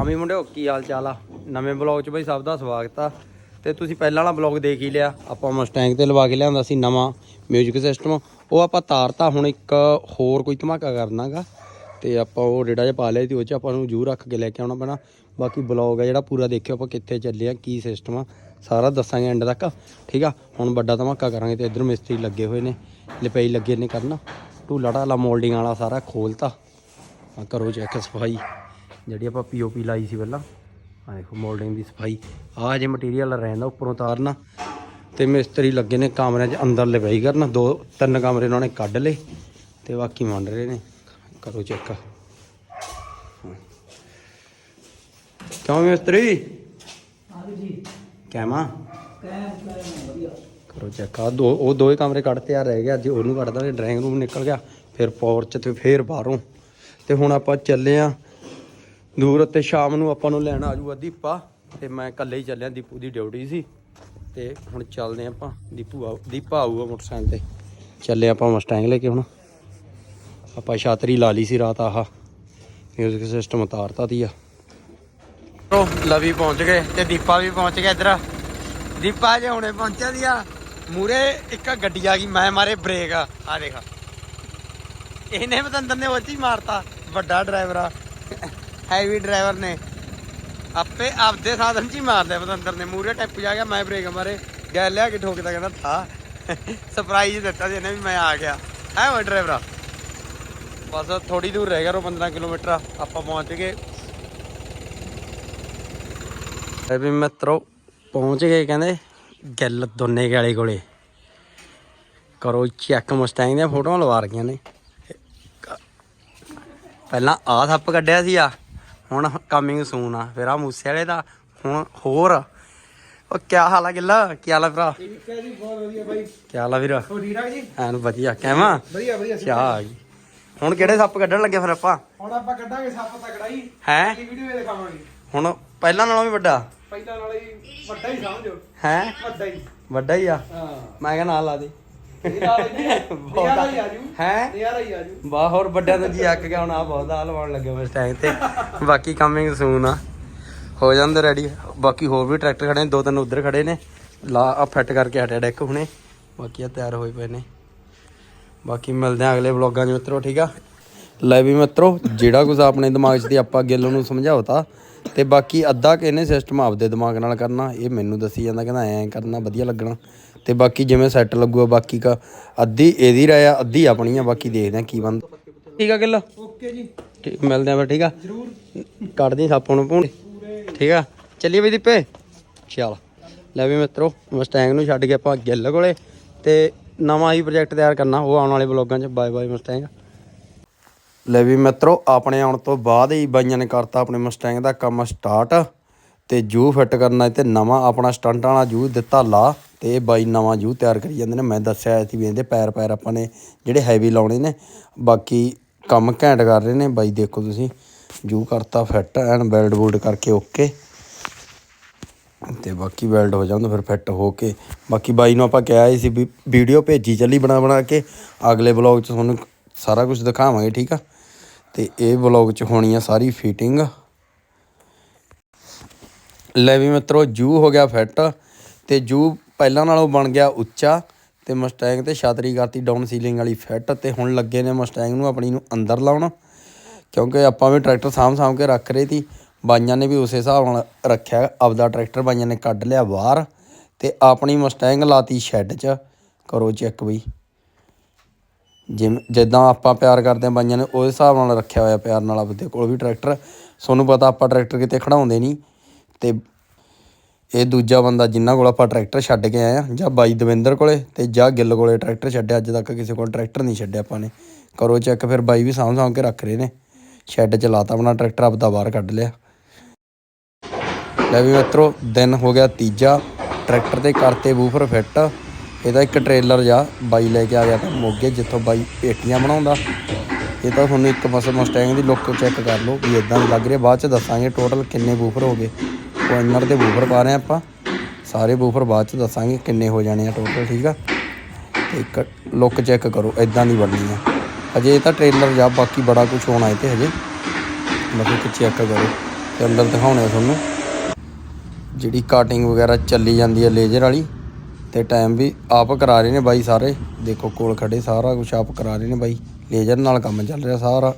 ਆਮੀ ਮੁੰਡਿਓ, ਕੀ ਹਾਲ ਚਾਲ ਆ? ਨਵੇਂ ਬਲੌਗ 'ਚ ਬਈ ਸਭ ਦਾ ਸਵਾਗਤ ਆ। ਤੇ ਤੁਸੀਂ ਪਹਿਲਾਂ ਵਾਲਾ ਬਲੌਗ ਦੇਖ ਹੀ ਲਿਆ। ਆਪਾਂ ਮਸਟੈਂਗ ਤੇ ਲਵਾ ਕੇ ਲਿਆਂਦਾ ਸੀ ਨਵਾਂ 뮤직 ਸਿਸਟਮ ਉਹ ਆਪਾਂ ਤਾਰਤਾ, ਹੁਣ ਇੱਕ ਹੋਰ ਕੋਈ ਧਮਾਕਾ ਕਰਨਾਗਾ। ਤੇ ਆਪਾਂ ਉਹ ਰੇੜਾ ਜਿਹਾ ਪਾ ਲਿਆ ਸੀ ਉਹ 'ਚ ਆਪਾਂ ਨੂੰ ਜੂ ਰੱਖ ਕੇ ਲੈ ਕੇ ਆਉਣਾ ਪੈਣਾ। ਬਾਕੀ ਬਲੌਗ ਆ ਜਿਹੜਾ ਪੂਰਾ ਦੇਖਿਓ ਆਪਾਂ ਕਿੱਥੇ ਚੱਲੇ ਆ, ਕੀ ਸਿਸਟਮ ਆ। ਸਾਰਾ ਦੱਸਾਂਗੇ ਐਂਡ ਤੱਕ। ਠੀਕ ਆ? ਹੁਣ ਵੱਡਾ ਧਮਾਕਾ ਕਰਾਂਗੇ ਤੇ ਇਧਰ ਮਿਸਤਰੀ ਲੱਗੇ ਹੋਏ ਨੇ। ਲਿਪਾਈ ਲੱਗੇ ਨੇ ਕਰਨ। ਢੂਲਾ ਢਾਲਾ ਮੋਲਡਿੰਗ ਵਾਲਾ ਸਾਰਾ ਖੋਲਤਾ। ਆ ਕਰੋ ਚੈੱਕ ਸਫ਼ਾਈ। ਜਿਹੜੀ ਆਪਾਂ ਪੀਓਪੀ ਲਾਈ ਸੀ ਪਹਿਲਾਂ। ਆ ਦੇਖੋ ਮੋਲਡਿੰਗ ਦੀ ਸਫ਼ਾਈ। ਆ ਜੇ ਮਟੀਰੀਅਲ ਰਹਿੰਦਾ ਉੱਪਰੋਂ ਤਾਰਨਾ। ਤੇ ਮਿਸਤਰੀ ਲੱਗੇ ਨੇ ਕਮਰਿਆਂ 'ਚ ਅੰਦਰ ਲਵਾਈ ਕਰਨ। ਦੋ ਤਿੰਨ ਕਮਰੇ ਉਹਨਾਂ ਨੇ ਕੱਢ ਲਏ ਤੇ ਬਾਕੀ ਮੰਨ ਰਹੇ ਨੇ। ਕਰੋ ਚੈੱਕ। ਕਿਉਂ ਮਿਸਤਰੀ? ਕਹਿਮਾ ਕਰੋ ਚੈੱਕ। ਆ ਦੋ ਉਹ ਦੋਏ ਕਮਰੇ ਕੱਢਤੇ ਆ ਰਹਿ ਗਿਆ। ਅੱਜ ਉਹਨੂੰ ਕੱਢਦਾ ਡਰਾਇੰਗ ਰੂਮ ਨਿਕਲ ਗਿਆ। ਫਿਰ ਪੋਰਚ ਤੇ ਫਿਰ ਬਾਹਰੋਂ। ਤੇ ਹੁਣ ਆਪਾਂ ਚੱਲੇ ਆ ਦੂਰ ਤੇ ਸ਼ਾਮ ਨੂੰ ਆਪਾਂ ਨੂੰ ਲੈਣ ਆਜੂਗਾ ਦੀਪਾ ਤੇ ਮੈਂ ਇਕੱਲੇ ਹੀ ਚੱਲਿਆ, ਦੀਪੂ ਦੀ ਡਿਊਟੀ ਸੀ ਤੇ ਹੁਣ ਚੱਲਦੇ ਆਪਾਂ। ਦੀਪੂ ਆਊ, ਦੀਪਾ ਆਊਗਾ ਮੋਟਰਸਾਈਕਲ ਤੇ। ਚੱਲੇ ਆਪਾਂ ਮਸਟੈਂਗ ਲੈ ਕੇ ਹੁਣ। ਆਪਾਂ ਛਾਤਰੀ ਲਾ ਲਈ ਸੀ ਰਾਤ ਆਹ। ਮਿਊਜ਼ਿਕ ਸਿਸਟਮ ਉਤਾਰਤਾ ਤੀ ਆ ਉਹ ਲਵੀ ਪਹੁੰਚ ਗਏ ਤੇ ਦੀਪਾ ਵੀ ਪਹੁੰਚ ਗਿਆ ਇੱਧਰ। ਦੀਪਾ ਜੇ ਹੁਣੇ ਪਹੁੰਚਿਆ ਦੀ ਆ ਮੂਰੇ ਇੱਕ ਗੱਡੀ ਆ ਗਈ, ਮੈਂ ਮਾਰੇ ਬ੍ਰੇਕ ਆ। ਦੇਖ। ਇਹਨੇ ਬਤੰਦਰ ਨੇ ਉਹ 'ਚ ਮਾਰਤਾ, ਵੱਡਾ ਡਰਾਈਵਰ ਆ। ਹੈਵੀ ਡਰਾਈਵਰ ਨੇ। ਆਪੇ ਆਪਦੇ ਸਾਧਨ 'ਚ ਹੀ ਮਾਰਦਾ ਬਤੰਦਰ ਨੇ। ਮੂਰੇ ਟੱਪ ਜਾ ਗਿਆ, ਮੈਂ ਬ੍ਰੇਕ ਮਾਰੇ। ਗੈਲ ਲਿਆ ਕੇ ਠੋਕਦਾ ਕਹਿੰਦਾ, ਥਾ। ਸਰਪ੍ਰਾਈਜ਼ ਦਿੱਤਾ ਸੀ ਇਹਨੇ ਵੀ, ਮੈਂ ਆ ਗਿਆ। ਹੈ ਉਹ ਡਰਾਈਵਰ ਬਸ ਥੋੜੀ ਦੂਰ ਰਹਿ ਗਿਆ ਰੋ 15 ਕਿਲੋਮੀਟਰ। ਆਪਾਂ ਪਹੁੰਚ ਗਏ। ਇਹ ਵੀ ਮਿੱਤਰੋ, ਪਹੁੰਚ ਗਏ ਕਹਿੰਦੇ, ਗੱਲ ਦੋਨੇ ਗਾਲੇ ਕੋਲੇ। ਕਰੋ ਚੈੱਕ ਮਸਟੈਂਗ ਦੀਆਂ ਫੋਟੋਆਂ, ਲਵਾ ਰਹੀਆਂ ਨੇ। ਪਹਿਲਾਂ ਆ ਥੱਪ ਕੱਢਿਆ ਸੀ ਆ। ਹੁਣ ਕਮਿੰਗ ਸੂਨ ਆ। ਫਿਰ ਆ ਮੂਸੇ ਵਾਲੇ ਦਾ ਹੁਣ ਹੋਰ। ਉਹ ਕੀ ਹਾਲ ਆ ਗਿੱਲਾ? ਕੀ ਹਾਲ ਆ ਭਰਾ? ਠੀਕ ਹੈ ਜੀ ਬਹੁਤ ਵਧੀਆ ਬਾਈ। ਕੀ ਹਾਲ ਆ ਵੀਰ? ਹੋ ਠੀਕ ਜੀ? ਐਨ ਵਧੀਆ ਕਹਿਵਾ ਵਧੀਆ ਵਧੀਆ ਚਾਹ ਆ ਗਈ ਹੁਣ ਕਿਹੜੇ ਸੱਪ ਕੱਢਣ ਲੱਗੇ ਫਿਰ ਆਪਾਂ? ਹੁਣ ਆਪਾਂ ਕੱਢਾਂਗੇ ਸੱਪ ਤਕੜਾਈ ਹੈ? ਅਗਲੀ ਵੀਡੀਓ ਵਿੱਚ ਦਿਖਾਵਾਂਗੇ। ਹੁਣ ਪਹਿਲਾਂ ਨਾਲੋਂ ਵੀ ਵੱਡਾ? ਪਹਿਲਾਂ ਨਾਲ ਹੀ ਵੱਡਾ ਹੀ ਸਮਝੋ। ਹੈ? ਵੱਡਾ ਹੀ। ਵੱਡਾ ਹੀ ਆ? ਹਾਂ। ਮੈਂ ਕਿਹਾ ਨਾਲ ਲਾ ਦੇ। ਇਹ ਨਾਲ ਹੀ ਨਿਆਰਾ ਹੀ ਆਜੂ ਹੈ? ਨਿਆਰਾ ਹੀ ਆਜੂ ਵਾਹ ਹੋਰ ਵੱਡਿਆਂ ਤੋਂ ਜੀ ਅੱਕ ਗਿਆ ਹੁਣ ਆ ਬਹੁਤ ਹਾਲ ਲਵਾਉਣ ਲੱਗੇ ਮੈਂ ਟਾਈਮ ਤੇ। ਬਾਕੀ ਕਮਿੰਗ ਸੂਨ ਆ। ਹੋ ਜਾਂਦੇ ਰੈਡੀ ਬਾਕੀ ਹੋਰ ਵੀ ਟਰੈਕਟਰ ਖੜੇ ਨੇ ਦੋ ਤਿੰਨ ਉਧਰ ਖੜੇ ਨੇ। ਲਾ ਆ ਫਿੱਟ ਕਰਕੇ ਹਟਿਆ ਡੈਕ ਹੁਣੇ। ਬਾਕੀ ਆ ਤਿਆਰ ਹੋਏ ਪਏ ਨੇ। ਬਾਕੀ ਮਿਲਦੇ ਆ ਅਗਲੇ ਵਲੌਗਾਂ 'ਚ ਮਿੱਤਰੋ ਠੀਕ ਆ? ਲੈ ਵੀ ਮਿੱਤਰੋ ਜਿਹੜਾ ਕੁਝ ਆਪਣੇ ਦਿਮਾਗ 'ਚ ਦੀ ਆਪਾਂ ਗਿੱਲ ਨੂੰ ਸਮਝਾਉਤਾ ਤੇ। ਬਾਕੀ ਅੱਧਾ ਕਿ ਇਹਨੇ ਸਿਸਟਮ ਆਪਦੇ ਦਿਮਾਗ ਨਾਲ ਕਰਨਾ। ਇਹ ਮੈਨੂੰ ਦੱਸੀ ਜਾਂਦਾ ਕਹਿੰਦਾ ਐਂ ਕਰਨਾ ਵਧੀਆ ਲੱਗਣਾ। ਤੇ ਬਾਕੀ ਜਿਵੇਂ ਸੈੱਟ ਲੱਗੂਗਾ ਬਾਕੀ ਕਾ ਅੱਧੀ ਇਹਦੀ ਰਾਇ ਆ ਅੱਧੀ ਆਪਣੀ ਆ ਬਾਕੀ ਦੇਖਦੇ ਆ ਕੀ ਬਣਦਾ। ਠੀਕ ਆ ਗਿੱਲ? ਓਕੇ ਜੀ। ਠੀਕ ਮਿਲਦੇ ਆ ਫਿਰ ਠੀਕ ਆ? ਜ਼ਰੂਰ। ਕੱਢਦੀ ਸਾਪੋਂ ਨੂੰ ਪੂਣ ਠੀਕ ਆ? ਚੱਲੀਏ ਵੀ ਦੀਪੇ। ਚੱਲ ਲੈ ਵੀ ਮਿੱਤਰੋ ਮਸਟੈਂਗ ਨੂੰ ਛੱਡ ਕੇ ਆਪਾਂ ਗਿੱਲ ਕੋਲੇ ਤੇ ਨਵਾਂ ਹੀ ਪ੍ਰੋਜੈਕਟ ਤਿਆਰ ਕਰਨਾ ਉਹ ਆਉਣ ਵਾਲੇ ਵਲੋਗਾਂ 'ਚ। ਬਾਏ ਬਾਏ ਮਸਟੈਂਗ ਲੈ ਵੀ ਮਿੱਤਰੋ ਆਪਣੇ ਆਉਣ ਤੋਂ ਬਾਅਦ ਹੀ ਬਾਈਆਂ ਨੇ ਕਰਤਾ ਆਪਣੇ ਮਸਟੈਂਗ ਦਾ ਕੰਮ ਸਟਾਰਟ ਤੇ ਜੂ ਫਿੱਟ ਕਰਨਾ ਤੇ ਨਵਾਂ ਆਪਣਾ ਸਟੰਟ ਵਾਲਾ ਜੂ ਦਿੱਤਾ ਲਾ। ਤੇ ਇਹ ਬਾਈ ਨਵਾਂ ਜੂ ਤਿਆਰ ਕਰੀ ਜਾਂਦੇ ਨੇ। ਮੈਂ ਦੱਸਿਆ ਸੀ ਵੀ ਇਹਦੇ ਪੈਰ ਪੈਰ ਆਪਾਂ ਨੇ ਜਿਹੜੇ ਹੈਵੀ ਲਾਉਣੇ ਨੇ, ਬਾਕੀ ਕੰਮ ਘੈਂਟ ਕਰ ਰਹੇ ਨੇ। ਬਾਈ ਦੇਖੋ ਤੁਸੀਂ, ਜੂ ਕਰਤਾ ਫਿੱਟ ਐਨ ਬੈਲਟ ਬੂਲਡ ਕਰਕੇ ਓਕੇ ਤੇ ਬਾਕੀ ਵੈਲਡ ਹੋ ਜਾਂਦਾ, ਫਿਰ ਫਿੱਟ ਹੋ ਕੇ। ਬਾਕੀ ਬਾਈ ਨੂੰ ਆਪਾਂ ਕਿਹਾ ਸੀ ਵੀ ਵੀਡੀਓ ਭੇਜੀ ਚੱਲੀ ਬਣਾ ਬਣਾ ਕੇ। ਅਗਲੇ ਵਲੌਗ 'ਚ ਤੁਹਾਨੂੰ ਸਾਰਾ ਕੁਝ ਦਿਖਾਵਾਂਗੇ, ਠੀਕ ਆ? ਤੇ ਇਹ ਵਲੌਗ 'ਚ ਹੋਣੀ ਆ ਸਾਰੀ ਫਿਟਿੰਗ ਲੈ ਵੀ ਮਿੱਤਰੋ, ਜੂ ਹੋ ਗਿਆ ਫਿੱਟ ਤੇ ਜੂ ਪਹਿਲਾਂ ਨਾਲੋਂ ਬਣ ਗਿਆ ਉੱਚਾ ਤੇ ਮਸਟੈਂਗ ਤੇ ਛਾਤਰੀ ਕਰਤੀ ਡਾਊਨ ਸੀਲਿੰਗ ਵਾਲੀ ਫਿੱਟ ਤੇ ਹੁਣ ਲੱਗੇ ਨੇ ਮਸਟੈਂਗ ਨੂੰ ਆਪਣੀ ਨੂੰ ਅੰਦਰ ਲਾਉਣ। ਕਿਉਂਕਿ ਆਪਾਂ ਵੀ ਟਰੈਕਟਰ ਸਾਂਭ ਸਾਂਭ ਕੇ ਰੱਖ ਰਹੇ ਸੀ। ਬਾਈਆਂ ਨੇ ਵੀ ਉਸੇ ਹਿਸਾਬ ਨਾਲ ਰੱਖਿਆ, ਆਪਦਾ ਟਰੈਕਟਰ ਬਾਈਆਂ ਨੇ ਕੱਢ ਲਿਆ ਬਾਹਰ ਤੇ ਆਪਣੀ ਮਸਟੈਂਗ ਲਾਤੀ ਸ਼ੈੱਡ 'ਚ। ਕਰੋ ਚੈੱਕ ਬਈ। ਜਿਵੇਂ ਜਿੱਦਾਂ ਆਪਾਂ ਪਿਆਰ ਕਰਦੇ ਆ ਬਾਈਆਂ ਨੇ ਉਸ ਹਿਸਾਬ ਨਾਲ ਰੱਖਿਆ ਹੋਇਆ ਪਿਆਰ ਨਾਲ ਆਪਦੇ ਕੋਲ ਵੀ ਟਰੈਕਟਰ ਤੁਹਾਨੂੰ ਪਤਾ ਆਪਾਂ ਟਰੈਕਟਰ ਕਿਤੇ ਖੜਾਉਂਦੇ ਨਹੀਂ ਤੇ ਇਹ ਦੂਜਾ ਬੰਦਾ ਜਿੰਨਾ ਕੋਲ ਆਪਾਂ ਟਰੈਕਟਰ ਛੱਡ ਕੇ ਆਏ ਆ, ਜਾਂ ਬਾਈ ਦਵਿੰਦਰ ਕੋਲੇ ਤੇ ਜਾਂ ਗਿੱਲ ਕੋਲੇ ਟਰੈਕਟਰ ਛੱਡਿਆ, ਅੱਜ ਤੱਕ ਕਿਸੇ ਕੋਲ ਟਰੈਕਟਰ ਨਹੀਂ ਛੱਡਿਆ ਆਪਾਂ ਨੇ। ਕਰੋ ਚੈੱਕ, ਫਿਰ ਬਾਈ ਵੀ ਸਾਂਭ ਸਾਂਭ ਕੇ ਰੱਖ ਰਹੇ ਨੇ। ਸ਼ੈੱਡ ਚ ਲਾਤਾ ਆਪਣਾ ਟਰੈਕਟਰ, ਆਪਦਾ ਬਾਹਰ ਕੱਢ ਲਿਆ। ਲੈ ਵੀ ਮਿੱਤਰੋ, ਦਿਨ ਹੋ ਗਿਆ ਤੀਜਾ, ਟਰੈਕਟਰ ਤੇ ਕਰਤੇ ਬੂਫਰ ਫਿੱਟ। ਇਹਦਾ ਇੱਕ ਟ੍ਰੇਲਰ ਜਾ ਬਾਈ ਲੈ ਕੇ ਆ ਗਿਆ ਤਾਂ ਮੋਗੇ, ਜਿੱਥੋਂ ਬਾਈ ਪੇਟੀਆਂ ਬਣਾਉਂਦਾ। ਇਹ ਤਾਂ ਤੁਹਾਨੂੰ ਇੱਕ ਬਸ ਮਸਟੈਂਗ ਦੀ ਲੁੱਕ ਚੈੱਕ ਕਰ ਲਓ, ਵੀ ਇਦਾਂ ਦੀ ਲੱਗ ਰਿਹਾ ਬਾਅਦ ਚ ਦੱਸਾਂਗੇ ਟੋਟਲ ਕਿੰਨੇ ਬੂਫਰ ਹੋ ਗਏ। ਕੋਇਨਰ ਦੇ ਬੂਫਰ ਪਾ ਰਹੇ ਹਾਂ ਆਪਾਂ। ਸਾਰੇ ਬੂਫਰ ਬਾਅਦ ਚ ਦੱਸਾਂਗੇ ਕਿੰਨੇ ਹੋ ਜਾਣੇ ਆ ਟੋਟਲ ਠੀਕ ਆ? ਤੇ ਇੱਕ ਲੁੱਕ ਚੈੱਕ ਕਰੋ ਇਦਾਂ ਦੀ ਬਣਨੀ ਆ। ਅਜੇ ਇਹ ਤਾਂ ਟ੍ਰੇਲਰ ਜਾਂ ਬਾਕੀ ਬੜਾ ਕੁਝ ਹੋਣਾ ਇਹ ਤੇ ਹਜੇ। ਮਤਲਬ ਕਿ ਚੈੱਕ ਕਰੋ, ਤੇ ਅੰਦਰ ਦਿਖਾਉਣੇ ਆ ਤੁਹਾਨੂੰ। ਜਿਹੜੀ ਕਾਟਿੰਗ ਵਗੈਰਾ ਚੱਲੀ ਜਾਂਦੀ ਹੈ ਲੇਜ਼ਰ ਵਾਲੀ, ਤੇ ਟਾਈਮ ਵੀ ਆਪ ਕਰਾ ਰਹੇ ਨੇ ਬਾਈ ਸਾਰੇ। ਦੇਖੋ ਕੋਲ ਖੜੇ, ਸਾਰਾ ਕੁਝ ਆਪ ਕਰਾ ਰਹੇ ਨੇ ਬਾਈ। ਲੇਜ਼ਰ ਨਾਲ ਕੰਮ ਚੱਲ ਰਿਹਾ ਸਾਰਾ।